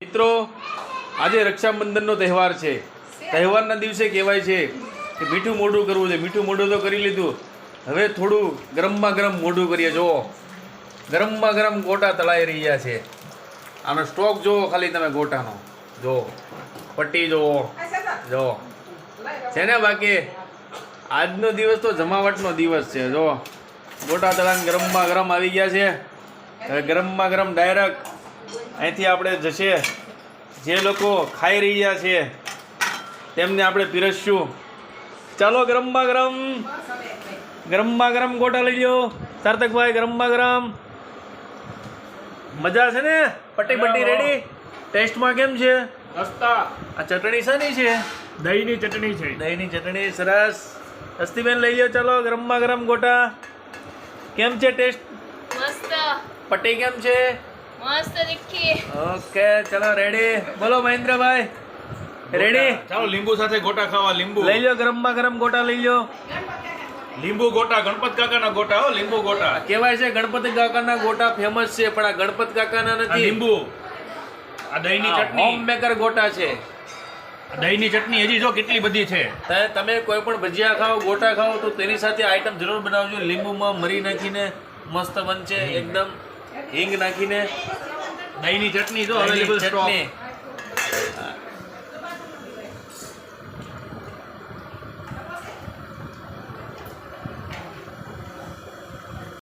મિત્રો, આજે રક્ષાબંધનનો તહેવાર છે. તહેવારના દિવસે કહેવાય છે કે મીઠું મોઢું કરવું છે. મીઠું મોઢું તો કરી લીધું. હવે થોડું ગરમમાં ગરમ મોઢું કરીએ. જુઓ, ગરમમાં ગરમ ગોટા તળાઈ રહ્યા છે. આનો સ્ટોક જુઓ ખાલી તમે ગોટાનો. જુઓ, પટ્ટી જુઓ. જુઓ. છે ને બાકી? આજનો દિવસ તો જમાવટનો દિવસ છે. જો ગોટા તળાને ગરમમાં ગરમ આવી ગયા છે. હવે ગરમમાં ગરમ ડાયરેક્ટ અહીંથી આપણે જશે. જે લોકો ખાઈ રહ્યા છે તેમને આપણે પીરસશું. ચાલો ગરમમાં ગરમ ગરમમાં ગરમ ગોટા લઈ લો સાર્થકભાઈ ગરમમાં ગરમ મજા છે ને? પટ્ટી પટ્ટી રેડી ટેસ્ટમાં કેમ છે? રસ્તા આ ચટણી શાની છે? દહીંની ચટણી છે. દહીંની ચટણી સરસ. હસ્તીબેન લઈ લો ચાલો ગરમમાં ગરમ ગોટા. કેમ છે ટેસ્ટ? મસ્ત. પટ્ટી કેમ છે? મસ્ત તીખી ઓકે ચલો રેડી બોલો મહેન્દ્રભાઈ. રેડી ચાલો લીંબુ સાથે ગોટા ખાવા લીંબુ. લઈ લો ગરમમાં ગરમ ગોટા લઈ લો લીંબુ ગોટા ગણપત કાકાના ગોટા હો લીંબુ ગોટા. કહેવાય છે ગણપતિ કાકાના ગોટા ફેમસ છે પણ આ ગણપત કાકાના નથી. લીંબુ. આ દહીંની હોમ ચટણી. મેકર ગોટા છે. દહીંની ચટણી હજી જો કેટલી બધી છે. તમે કોઈ પણ ભજીયા ખાઓ ગોટા ખાઓ તો તેની સાથે આઈટમ જરૂર બનાવજો. લીંબુમાં મરી નાખીને મસ્ત બનશે એકદમ હિંગ નાખીને દહીંની ચટણી જો અવેલેબલ સ્ટોક